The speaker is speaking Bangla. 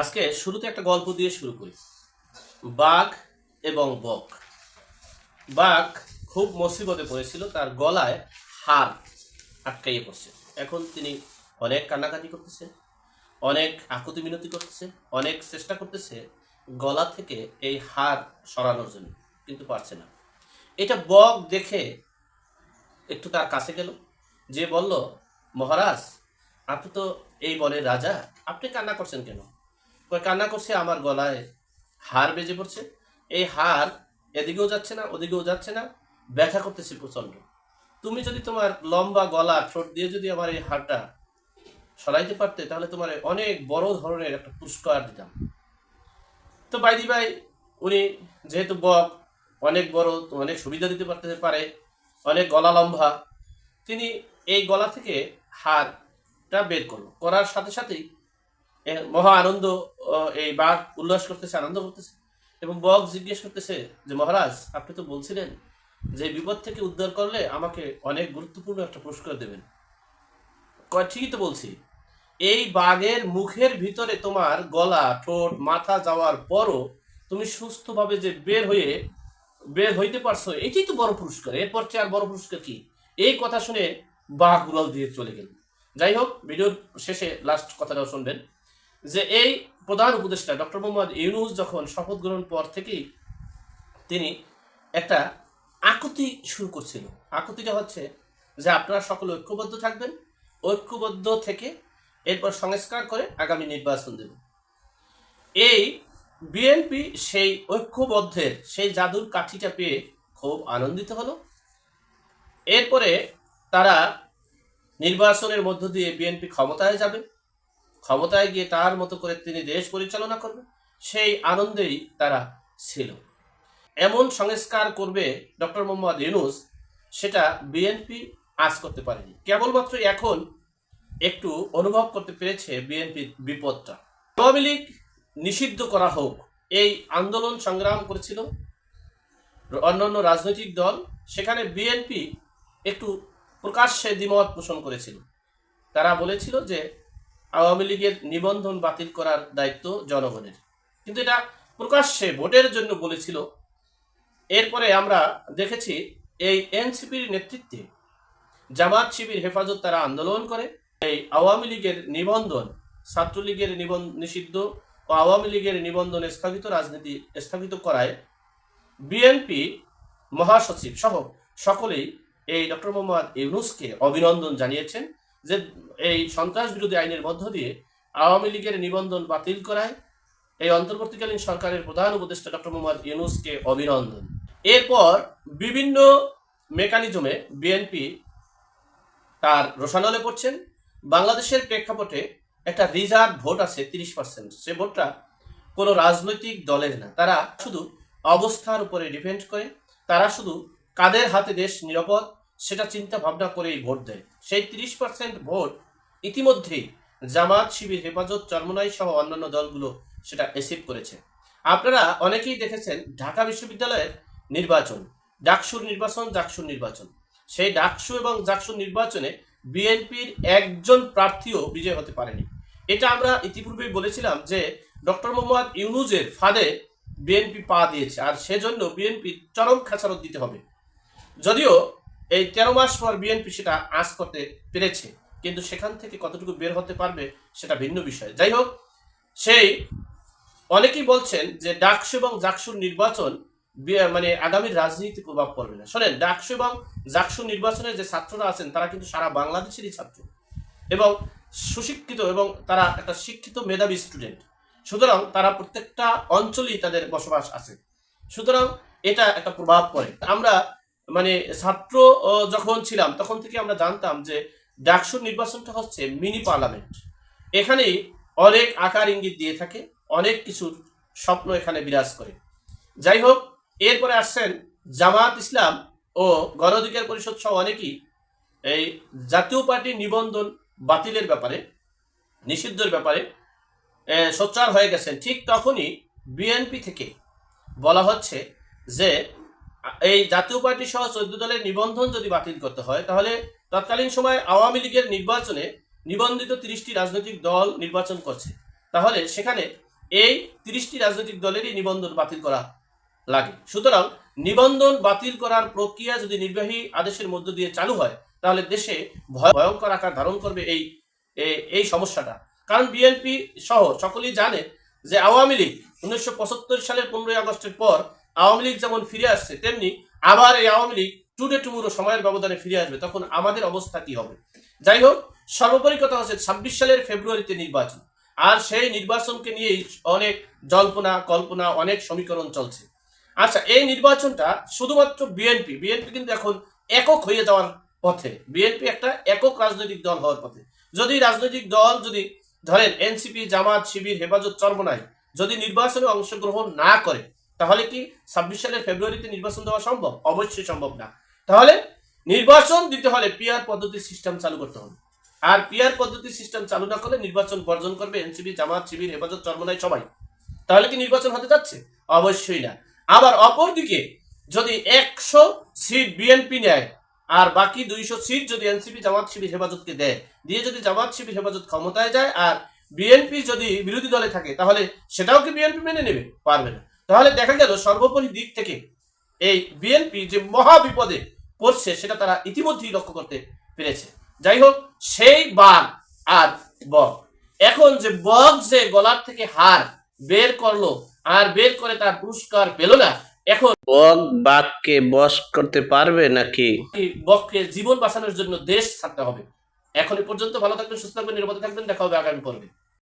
আজকে শুরুতে একটা গল্প দিয়ে শুরু করি। বাঘ এবং বক। বাঘ খুব মুসিবতে পড়েছিল, তার গলায় হার আটকাইয়ে পড়ছে। এখন তিনি অনেক কান্নাকাটি করতেছে, অনেক আকুতি মিনতি করতেছে, অনেক চেষ্টা করতেছে গলা থেকে এই হার সরানোর জন্য, কিন্তু পারছে না। এটা বক দেখে একটু তার কাছে গেল, যে বলল, মহারাজ, আপনি তো এই বনের রাজা, আপনি কান্না করছেন কেন? কান্না করছে আমার গলায় হার বেজে পড়ছে। এই হার এদিকেও যাচ্ছে না, ওদিকেও যাচ্ছে না। ব্যথা করতেছে প্রচণ্ড। তুমি যদি তোমার লম্বা গলা, ঠোঁট দিয়ে যদি আমার এই হারটা সরাইতে পারতে, তাহলে তোমার অনেক বড় ধরনের একটা পুরস্কার দিতাম। তো বাইদি ভাই উনি যেহেতু বক, অনেক বড়, অনেক সুবিধা দিতে পারতে পারে, অনেক গলা লম্বা, তিনি এই গলা থেকে হারটা বের করল। করার সাথে সাথেই মহা আনন্দ এই বাঘ উল্লাস করতেছে, আনন্দ করতেছে। এবং বক জিজ্ঞেস করতেছে যে, মহারাজ, আপনি তো বলছিলেন যে, বিপদ থেকে উদ্ধার করলে আমাকে অনেক গুরুত্বপূর্ণ একটা পুরস্কার দেবেন। ঠিকই তো বলছি। এই বাঘের মুখের ভিতরে তোমার গলা, ঠোঁট, মাথা যাওয়ার পরও তুমি সুস্থভাবে যে বের হয়ে, বের হইতে পারছ, এটাই তো বড় পুরস্কার। এরপর চেয়ে আর বড় পুরস্কার কি? এই কথা শুনে বাঘ উড়াল দিয়ে চলে গেল। যাই হোক, ভিডিওর শেষে লাস্ট কথাটাও শুনবেন। যে এই প্রধান উপদেষ্টা ডক্টর মোহাম্মদ ইউনুস যখন শপথ গ্রহণ পর থেকেই তিনি একটা আকুতি শুরু করছিল। আকুতিটা হচ্ছে যে আপনারা সকলে ঐক্যবদ্ধ থাকবেন, ঐক্যবদ্ধ থেকে এরপর সংস্কার করে আগামী নির্বাচন দেব। এই বিএনপি সেই ঐক্যবদ্ধের, সেই জাদুর কাঠিটা পেয়ে খুব আনন্দিত হলো। এরপরে তারা নির্বাচনের মধ্য দিয়ে বিএনপি ক্ষমতায় যাবে। ক্ষমতায় গিয়ে তার মতো করে তিনি দেশ পরিচালনা করবে, সেই আনন্দেই তারা ছিল। এমন সংস্কার করবে ডক্টর মোহাম্মদ ইউনুস, সেটা বিএনপি আজ করতে পারেনি। কেবলমাত্র এখন একটু অনুভব করতে পেরেছে বিএনপির বিপদটা। আওয়ামী লীগ নিষিদ্ধ করা হোক, এই আন্দোলন সংগ্রাম করেছিল অন্যান্য রাজনৈতিক দল, সেখানে বিএনপি একটু প্রকাশ্যে দ্বিমত পোষণ করেছিল। তারা বলেছিল যে আওয়ামী লীগের নিবন্ধন বাতিল করার দায়িত্ব জনগণের। কিন্তু এটা প্রকাশ্যে ভোটের জন্য বলেছিল। এরপরে আমরা দেখেছি, এই এনসিপির নেতৃত্বে জামাত শিবির হেফাজত তারা আন্দোলন করে। এই আওয়ামী লীগের নিবন্ধন, ছাত্রলীগের নিবন্ধ, নিষিদ্ধ ও আওয়ামী লীগের নিবন্ধন স্থগিত রাজনীতি স্থগিত করায় বিএনপি মহাসচিব সহ সকলেই এই ডক্টর মোহাম্মদ ইউনুসকে অভিনন্দন জানিয়েছেন। যে এই সন্ত্রাস বিরোধী আইনের মধ্য দিয়ে আওয়ামী লীগের নিবন্ধন বাতিল করায় এই অন্তর্বর্তীকালীন সরকারের প্রধান উপদেষ্টা ডক্টর মোহাম্মদ ইউনুসকে অভিনন্দন। এরপর বিভিন্ন মেকানিজমে বিএনপি তার রোশানলে পড়ছেন। বাংলাদেশের প্রেক্ষাপটে একটা রিজার্ভ ভোট আছে তিরিশ পার্সেন্ট। সে ভোটটা কোনো রাজনৈতিক দলের না। তারা শুধু অবস্থার উপরে ডিপেন্ড করে। তারা শুধু কাদের হাতে দেশ নিরাপদ সেটা চিন্তা ভাবনা করেই ভোট দেয়। সেই তিরিশ পার্সেন্ট ভোট ইতিমধ্যেই জামাত শিবির, হেফাজত, চরমনাই সহ অন্যান্য দলগুলো সেটা এসিভ করেছে। আপনারা অনেকেই দেখেছেন ঢাকা বিশ্ববিদ্যালয়ের নির্বাচন, ডাকসুর নির্বাচন, জাকসুর নির্বাচন। সেই ডাকসু এবং জাকসুর নির্বাচনে বিএনপির একজন প্রার্থীও বিজয় হতে পারেনি। এটা আমরা ইতিপূর্বেই বলেছিলাম যে ডক্টর মোহাম্মদ ইউনুজের ফাঁদে বিএনপি পা দিয়েছে, আর সেজন্য বিএনপি চরম খেসারত দিতে হবে। যদিও এই তেরো মাস পর বিএনপি সেটা আজ করতে পেরেছে। কিন্তু সেখান থেকে কতটুকু বের হতে পারবে সেটা ভিন্ন বিষয়। যাই হোক, সেই অনেকেই বলছেন যে ডাকসু এবং জাকসুর নির্বাচন মানে আগামীর রাজনীতি প্রভাব পড়বে না। শোনেন, ডাকসু এবং জাকসু নির্বাচনের যে ছাত্ররা আছেন, তারা কিন্তু সারা বাংলাদেশেরই ছাত্র। এবং সুশিক্ষিত এবং তারা একটা শিক্ষিত মেধাবী স্টুডেন্ট সুতরাং তারা প্রত্যেকটা অঞ্চলেই তাদের বসবাস আছে। সুতরাং এটা একটা প্রভাব পড়ে। আমরা মানে ছাত্র যখন ছিলাম, তখন থেকে আমরা জানতাম যে ডাকসুর নির্বাচনটা হচ্ছে মিনি পার্লামেন্ট। এখানে অনেক আকার ইঙ্গিত দিয়ে থাকে, অনেক কিছুর স্বপ্ন এখানে বিরাজ করে। যাই হোক, এরপরে আসছেন জামাত ইসলাম ও গণ অধিকার পরিষদ সহ অনেকেই এই জাতীয় পার্টির নিবন্ধন বাতিলের ব্যাপারে, নিষিদ্ধের ব্যাপারে সোচ্চার হয়ে গেছেন। ঠিক তখনই বিএনপি থেকে বলা হচ্ছে যে এই জাতীয় পার্টি সহ চোদ্দ দলের নিবন্ধন যদি বাতিল করতে হয়, তাহলে তৎকালীন সময় আওয়ামী লীগের নির্বাচনে নিবন্ধিত তিরিশটি রাজনৈতিক দল নির্বাচন করছে। তাহলে সেখানে এই তিরিশটি রাজনৈতিক দলেরই নিবন্ধন বাতিল করা লাগে। সুতরাং নিবন্ধন বাতিল করার প্রক্রিয়া যদি নির্বাহী আদেশের মধ্য দিয়ে চালু হয়, তাহলে দেশে ভয়ঙ্কর আকার ধারণ করবে এই এই সমস্যাটা। কারণ বিএনপি সহ সকলেই জানে যে আওয়ামী লীগ উনিশশো পঁচাত্তর সালের পনেরোই আগস্টের পর আওয়ামী লীগ যেমন ফিরে আসছে, তেমনি আবার এই আওয়ামী লীগ টুডে টুমুরো সময়ের ব্যবধানে ফিরে আসবে, তখন আমাদের অবস্থা কি হবে? যাই হোক, সর্বোপরি কথা হচ্ছে ছাব্বিশ সালের ফেব্রুয়ারিতে নির্বাচন, আর সেই নির্বাচনকে নিয়েই অনেক জল্পনা, কল্পনা, অনেক সমীকরণ চলছে। আচ্ছা এই নির্বাচনটা শুধুমাত্র বিএনপি বিএনপি কিন্তু এখন একক হয়ে যাওয়ার পথে, বিএনপি একটা একক রাজনৈতিক দল হওয়ার পথে। যদি রাজনৈতিক দল যদি ধরেন, এনসিপি, জামাত, শিবির, হেফাজত, চরমনাই যদি নির্বাচনে অংশগ্রহণ না করে তাহলে কি ছাব্বিশ সালের ফেব্রুয়ারিতে নির্বাচন দেওয়া সম্ভব? অবশ্যই সম্ভব না। তাহলে নির্বাচন দিতে হলে পিআর পদ্ধতির সিস্টেম চালু করতে হবে। আর পিআর পদ্ধতির সিস্টেম চালু না করলে নির্বাচন বর্জন করবে এনসিপি জামাত, শিবির, হেফাজত, চরমনাই সবাই। তাহলে কি নির্বাচন হতে যাচ্ছে? অবশ্যই না। আবার অপরদিকে যদি একশো সিট বিএনপি নেয়, আর বাকি দুইশো সিট যদি এনসিপি জামাত, শিবির, হেফাজতকে দেয়, দিয়ে যদি জামাত, শিবির, হেফাজত ক্ষমতায় যায়, আর বিএনপি যদি বিরোধী দলে থাকে, তাহলে সেটাও কি বিএনপি মেনে নেবে? পারবে না। তাহলে দেখা গেল সর্বোপরি দিক থেকে এই বিএনপি যে মহা বিপদে পড়ছে সেটা তারা ইতিমধ্যেই লক্ষ্য করতে পেরেছে। যাই হোক সেই বাঘ আর বক। এখন যে বক যে গলার থেকে হার বের করল আর বের করে তার পুরস্কার পেল না এখন বক বাঘকে বশ করতে পারবে নাকি? বককে জীবন বাঁচানোর জন্য দেশ ছাড়তে হবে। এখন পর্যন্ত ভালো থাকবেন সুস্থ থাকবেন নিরাপদে থাকবেন দেখা হবে আগামী পর্বে।